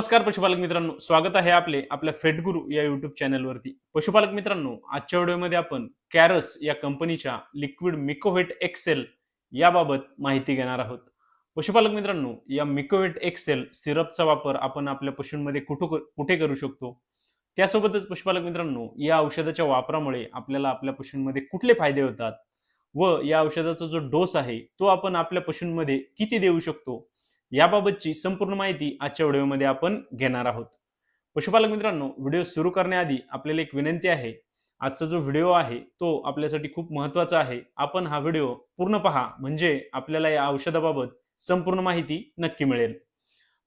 नमस्कार पशुपालक मित्रांनो स्वागत आहे आपले आपल्या फेटगुरु या युट्यूब चॅनलवरती पशुपालक मित्रांनो आजच्या व्हिडिओमध्ये आपण कॅरस या कंपनीच्या लिक्विड मिकोव्हेट एक्सेल याबाबत माहिती घेणार आहोत. पशुपालक मित्रांनो या मिकोव्हेट एक्सेल सिरपचा वापर आपण आपल्या पशूंमध्ये कुठं कुठे करू शकतो? त्यासोबतच पशुपालक मित्रांनो या औषधाच्या वापरामुळे आपल्याला आपल्या पशूंमध्ये कुठले फायदे होतात? व या औषधाचा जो डोस आहे तो आपण आपल्या पशूंमध्ये किती देऊ शकतो? याबाबतची संपूर्ण माहिती आजच्या व्हिडिओमध्ये आपण घेणार आहोत. पशुपालक मित्रांनो व्हिडिओ सुरू करण्याआधी आपल्याला एक विनंती आहे आजचा जो व्हिडिओ आहे तो आपल्यासाठी खूप महत्त्वाचा आहे. आपण हा व्हिडिओ पूर्ण पहा म्हणजे आपल्याला या औषधाबाबत संपूर्ण माहिती नक्की मिळेल.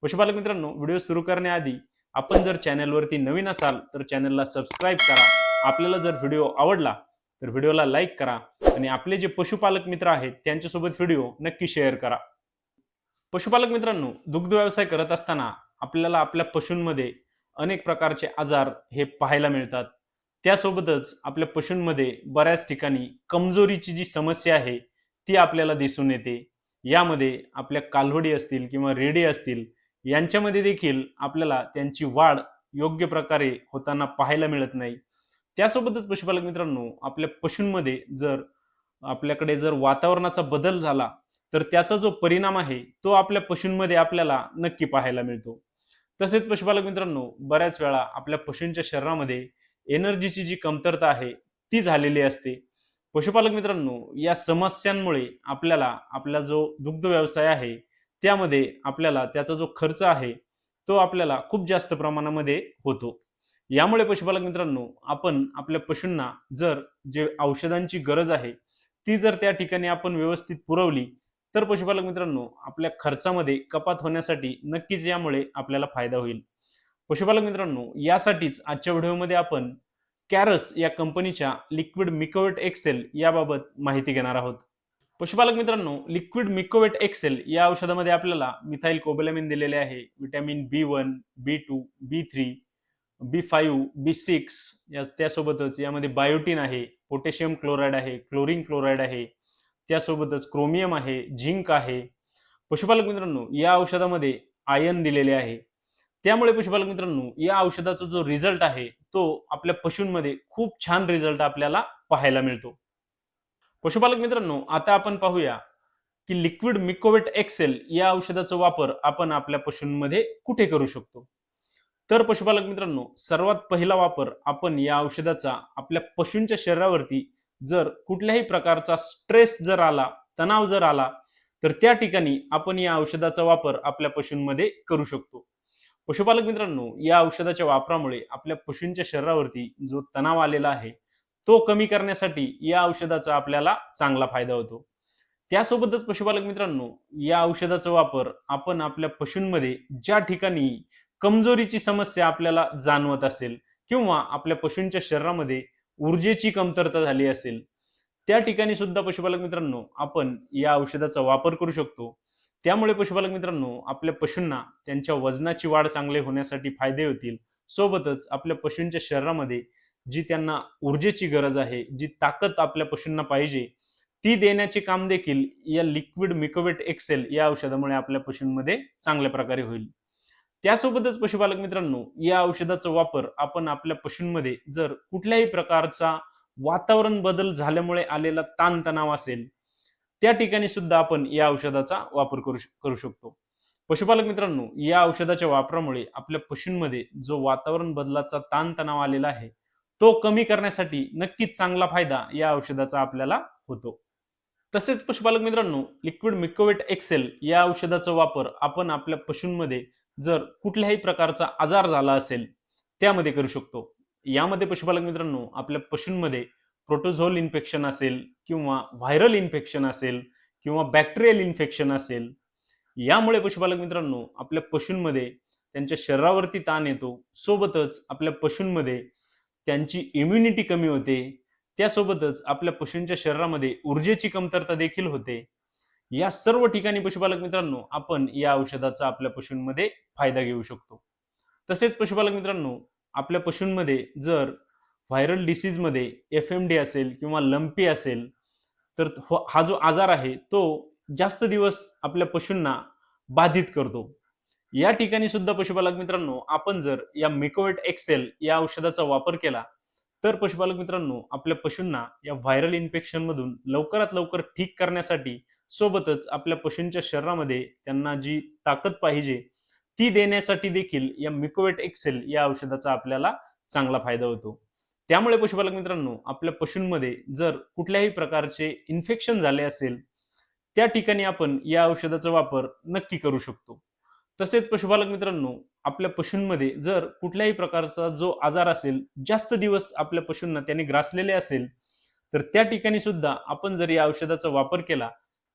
पशुपालक मित्रांनो व्हिडिओ सुरू करण्याआधी आपण जर चॅनलवरती नवीन असाल तर चॅनलला सबस्क्राईब करा. आपल्याला जर व्हिडिओ आवडला तर व्हिडिओला लाईक करा आणि आपले जे पशुपालक मित्र आहेत त्यांच्यासोबत व्हिडिओ नक्की शेअर करा. पशुपालक मित्रांनो दुग्ध व्यवसाय करत असताना आपल्याला आपल्या पशूंमध्ये अनेक प्रकारचे आजार हे पाहायला मिळतात. त्यासोबतच आपल्या पशूंमध्ये बऱ्याच ठिकाणी कमजोरीची जी समस्या आहे ती आपल्याला दिसून येते. यामध्ये आपल्या कालवडी असतील किंवा रेडे असतील यांच्यामध्ये देखील आपल्याला त्यांची वाढ योग्य प्रकारे होताना पाहायला मिळत नाही. त्यासोबतच पशुपालक मित्रांनो आपल्या पशूंमध्ये जर आपल्याकडे जर वातावरणाचा बदल झाला तर त्याचा जो परिणाम आहे तो आपल्या पशूंमध्ये आपल्याला नक्की पाहायला मिळतो. तसेच पशुपालक मित्रांनो बऱ्याच वेळा आपल्या पशूंच्या शरीरामध्ये एनर्जीची जी कमतरता आहे ती झालेली असते. पशुपालक मित्रांनो या समस्यांमुळे आपल्याला आपला जो दुग्ध व्यवसाय आहे त्यामध्ये आपल्याला त्याचा जो खर्च आहे तो आपल्याला खूप जास्त प्रमाणामध्ये होतो. यामुळे पशुपालक मित्रांनो आपण आपल्या पशूंना जर जे औषधांची गरज आहे ती जर त्या ठिकाणी आपण व्यवस्थित पुरवली तर पशुपालक मित्रांनो आपल्या खर्चामध्ये कपात होण्यासाठी नक्कीच यामुळे आपल्याला फायदा होईल. पशुपालक मित्रांनो यासाठीच आजच्या व्हिडिओमध्ये आपण कॅरस या कंपनीच्या लिक्विड मिकोवेट एक्सेल याबाबत माहिती घेणार आहोत. पशुपालक मित्रांनो लिक्विड मिकोवेट एक्सेल या औषधामध्ये आपल्याला मिथाईल कोबेलामिन दिलेले आहे. Vitamin B one B two B three B five B six या त्यासोबतच यामध्ये बायोटीन आहे पोटॅशियम क्लोराईड आहे क्लोरीन क्लोराईड आहे त्यासोबतच क्रोमियम आहे झिंक आहे. पशुपालक मित्रांनो या औषधामध्ये आयन दिलेले आहे. त्यामुळे पशुपालक मित्रांनो या औषधाचा जो रिझल्ट आहे तो आपल्या पशूंमध्ये खूप छान रिझल्ट आपल्याला पाहायला मिळतो. पशुपालक मित्रांनो आता आपण पाहूया की लिक्विड मिकोवेट एक्सेल या औषधाचा वापर आपण आपल्या पशूंमध्ये कुठे करू शकतो? तर पशुपालक मित्रांनो सर्वात पहिला वापर आपण या औषधाचा आपल्या पशूंच्या शरीरावरती जर कुठल्याही प्रकारचा स्ट्रेस जर आला तणाव जर आला तर त्या ठिकाणी आपण या औषधाचा वापर आपल्या पशूंमध्ये करू शकतो. पशुपालक मित्रांनो या औषधाच्या वापरामुळे आपल्या पशूंच्या शरीरावरती जो तणाव आलेला आहे तो कमी करण्यासाठी या औषधाचा आपल्याला चांगला फायदा होतो. त्यासोबतच पशुपालक मित्रांनो या औषधाचा वापर आपण आपल्या पशूंमध्ये ज्या ठिकाणी कमजोरीची समस्या आपल्याला जाणवत असेल किंवा आपल्या पशूंच्या शरीरामध्ये ऊर्जेची कमतरता झाली असेल त्या ठिकाणी सुद्धा पशुपालक मित्रांनो आपण या औषधाचा वापर करू शकतो. त्यामुळे पशुपालक मित्रांनो आपल्या पशूंना त्यांच्या वजनाची वाढ चांगले होण्यासाठी फायदे होतील. सोबतच आपल्या पशूंच्या शरीरामध्ये जी त्यांना ऊर्जेची गरज आहे जी ताकद आपल्या पशूंना पाहिजे ती देण्याचे काम देखील या लिक्विड मिकोवेट एक्सेल या औषधामुळे आपल्या पशूंमध्ये चांगल्या प्रकारे होईल. त्यासोबतच पशुपालक मित्रांनो या औषधाचा वापर आपण आपल्या पशूंमध्ये जर कुठल्याही प्रकारचा वातावरण बदल झाल्यामुळे आलेला ताणतणाव असेल त्या ठिकाणी सुद्धा आपण या औषधाचा वापर करू करू शकतो. पशुपालक मित्रांनो या औषधाच्या वापरामुळे आपल्या पशूंमध्ये जो वातावरण बदलाचा ताणतणाव आलेला आहे तो कमी करण्यासाठी नक्कीच चांगला फायदा या औषधाचा आपल्याला होतो. तसेच पशुपालक मित्रांनो लिक्विड मिकोवेट एक्सेल या औषधाचा वापर आपण आपल्या पशूंमध्ये जर कुठल्याही प्रकारचा आजार झाला असेल त्यामध्ये करू शकतो. यामध्ये पशुपालक मित्रांनो आपल्या पशूंमध्ये प्रोटोझोल इन्फेक्शन असेल किंवा व्हायरल इन्फेक्शन असेल किंवा बॅक्टेरियल इन्फेक्शन असेल यामुळे पशुपालक मित्रांनो आपल्या पशूंमध्ये त्यांच्या शरीरावरती ताण येतो. सोबतच आपल्या पशूंमध्ये त्यांची इम्युनिटी कमी होते. त्यासोबतच आपल्या पशूंच्या शरीरामध्ये ऊर्जेची कमतरता देखील होते. या सर्व ठिकाणी पशुपालक मित्रांनो आपण या औषधाचा आपल्या पशूंमध्ये फायदा घेऊ शकतो. तसेच पशुपालक मित्रांनो आपल्या पशूंमध्ये जर व्हायरल डिसीजमध्ये एफ एम डी असेल किंवा लंपी असेल तर हो, हा जो आजार आहे तो जास्त दिवस आपल्या पशूंना बाधित करतो. या ठिकाणी सुद्धा पशुपालक मित्रांनो आपण जर या मिकोवेट एक्सेल या औषधाचा वापर केला तर पशुपालक मित्रांनो आपल्या पशूंना या व्हायरल इन्फेक्शन मधून लवकरात लवकर ठीक करण्यासाठी सोबतच आपल्या पशूंच्या शरीरामध्ये त्यांना जी ताकद पाहिजे ती देण्यासाठी देखील या मिकोवेट एक्सेल या औषधाचा आपल्याला चांगला फायदा होतो. त्यामुळे पशुपालक मित्रांनो आपल्या पशूंमध्ये जर कुठल्याही प्रकारचे इन्फेक्शन झाले असेल त्या ठिकाणी आपण या औषधाचा वापर नक्की करू शकतो. तसेच पशुपालक मित्रांनो आपल्या पशूंमध्ये जर कुठल्याही प्रकारचा जो आजार असेल जास्त दिवस आपल्या पशूंना त्याने ग्रासलेले असेल तर त्या ठिकाणी सुद्धा आपण जर या औषधाचा वापर केला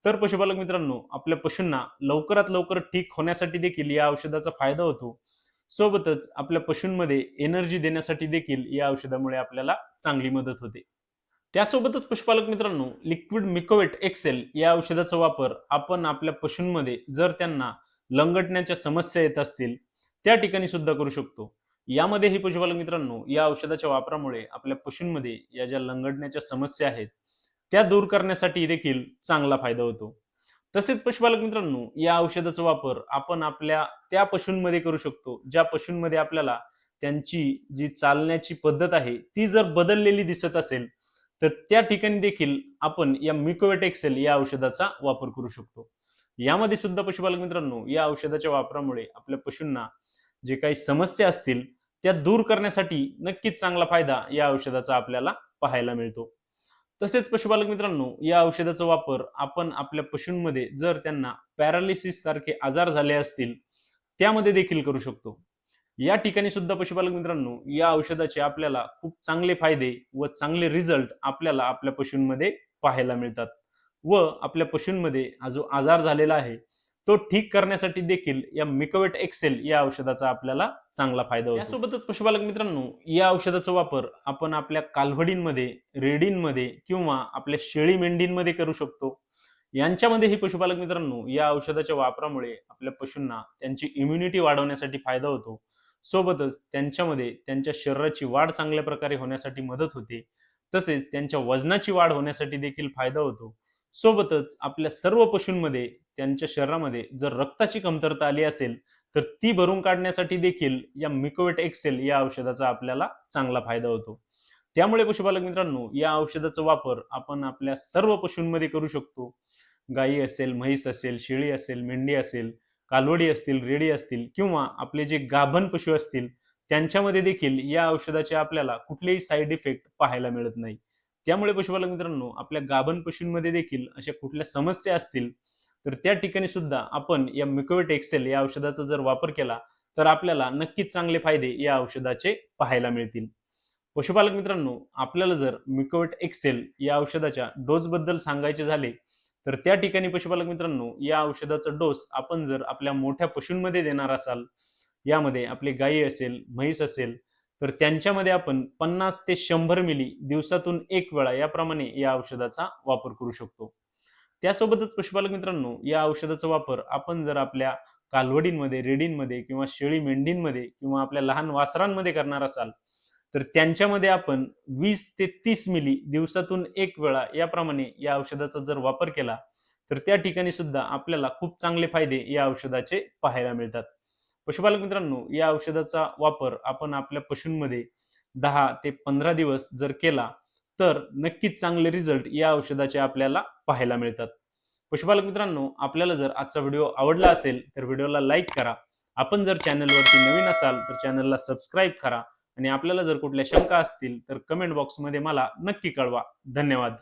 तर पशुपालक मित्रांनो आपल्या पशूंना लवकरात लवकर ठीक होण्यासाठी देखील या औषधाचा फायदा होतो. सोबतच आपल्या पशूंमध्ये एनर्जी देण्यासाठी देखील या औषधामुळे आपल्याला चांगली मदत होते. त्यासोबतच पशुपालक मित्रांनो लिक्विड मिकोवेट एक्सेल या औषधाचा वापर आपण आपल्या पशूंमध्ये जर त्यांना लंगटण्याच्या समस्या येत असतील त्या ठिकाणी सुद्धा करू शकतो. यामध्येही पशुपालक मित्रांनो या औषधाच्या वापरामुळे आपल्या पशूंमध्ये या ज्या लंगटण्याच्या समस्या आहेत त्या दूर करण्यासाठी देखील चांगला फायदा होतो. तसेच पशुपालक मित्रांनो या औषधाचा वापर आपण आपल्या त्या पशूंमध्ये करू शकतो ज्या पशूंमध्ये आपल्याला त्यांची जी चालण्याची पद्धत आहे ती जर बदललेली दिसत असेल तर त्या ठिकाणी देखील आपण या मिकोवेटेक्सेल या औषधाचा वापर करू शकतो. यामध्ये सुद्धा पशुपालक मित्रांनो या औषधाच्या वापरामुळे आपल्या पशूंना जे काही समस्या असतील त्या दूर करण्यासाठी नक्कीच चांगला फायदा या औषधाचा आपल्याला पाहायला मिळतो. तसेच पशुपालक मित्रांनो या औषधाचा वापर आपण आपल्या पशूंमध्ये जर त्यांना पॅरालिसिस सारखे आजार झाले असतील त्यामध्ये देखील करू शकतो. या ठिकाणी सुद्धा पशुपालक मित्रांनो या औषधाचे आपल्याला खूप चांगले फायदे व चांगले रिझल्ट आपल्याला आपल्या पशूंमध्ये पाहायला मिळतात. व आपल्या पशूंमध्ये हा जो आजार झालेला आहे तो ठीक करण्यासाठी देखील या मिकोवेट एक्सेल या औषधाचा आपल्याला चांगला फायदा होतो. यासोबतच पशुपालक मित्रांनो या औषधाचा वापर आपण आपल्या कालवडींमध्ये रेडींमध्ये किंवा आपल्या शेळी मेंढींमध्ये करू शकतो. यांच्यामध्येही पशुपालक मित्रांनो या औषधाच्या वापरामुळे आपल्या पशूंना त्यांची इम्युनिटी वाढवण्यासाठी फायदा होतो. सोबतच त्यांच्यामध्ये त्यांच्या शरीराची वाढ चांगल्या प्रकारे होण्यासाठी मदत होते. तसेच त्यांच्या वजनाची वाढ होण्यासाठी देखील फायदा होतो. सोबतच आपल्या सर्व पशूंमध्ये त्यांच्या शरीरामध्ये जर रक्ताची कमतरता आली असेल तर ती भरून काढण्यासाठी देखील या मिकोवेट एक्सेल या औषधाचा आपल्याला चांगला फायदा होतो. त्यामुळे पशुपालक मित्रांनो या औषधाचा वापर आपण आपल्या सर्व पशूंमध्ये करू शकतो. गायी असेल म्हैस असेल शेळी असेल मेंढी असेल कालवडी असतील रेडी असतील किंवा आपले जे गाभण पशु असतील त्यांच्यामध्ये देखील या औषधाचे आपल्याला कुठलेही साईड इफेक्ट पाहायला मिळत नाही. त्यामुळे पशुपालक मित्रांनो आपल्या गाभण पशूंमध्ये देखील अशा कुठल्या समस्या असतील तर त्या ठिकाणी सुद्धा आपण या मिकोवेट एक्सेल या औषधाचा जर वापर केला तर आपल्याला नक्कीच चांगले फायदे या औषधाचे पाहायला मिळतील. पशुपालक मित्रांनो आपल्याला जर मिकोवेट एक्सेल या औषधाच्या डोस बद्दल सांगायचे झाले तर त्या ठिकाणी पशुपालक मित्रांनो या औषधाचा डोस आपण जर आपल्या मोठ्या पशूंमध्ये देणार असाल यामध्ये आपली गायी असेल म्हैस असेल तर त्यांच्यामध्ये आपण पन्नास ते शंभर मिली दिवसातून एक वेळा याप्रमाणे या औषधाचा वापर करू शकतो. त्यासोबतच पशुपालक मित्रांनो या औषधाचा वापर आपण जर आपल्या कालवडींमध्ये रेडींमध्ये किंवा शेळी मेंढींमध्ये किंवा आपल्या लहान वासरांमध्ये करणार असाल तर त्यांच्यामध्ये आपण वीस ते तीस मिली दिवसातून एक वेळा याप्रमाणे या औषधाचा जर वापर केला तर त्या ठिकाणी सुद्धा आपल्याला खूप चांगले फायदे या औषधाचे पाहायला मिळतात. पशुपालक मित्रांनो या औषधाचा वापर आपण आपल्या पशूंमध्ये दहा ते पंधरा दिवस जर केला तर नक्कीच चांगले रिझल्ट या औषधाचे आपल्याला पाहायला मिळतात. पशुपालक मित्रांनो आपल्याला जर आजचा व्हिडिओ आवडला असेल तर व्हिडिओला लाईक करा. आपण जर चॅनलवरती नवीन असाल तर चॅनलला सबस्क्राईब करा. आणि आपल्याला जर कुठल्या शंका असतील तर कमेंट बॉक्समध्ये मला नक्की कळवा. धन्यवाद.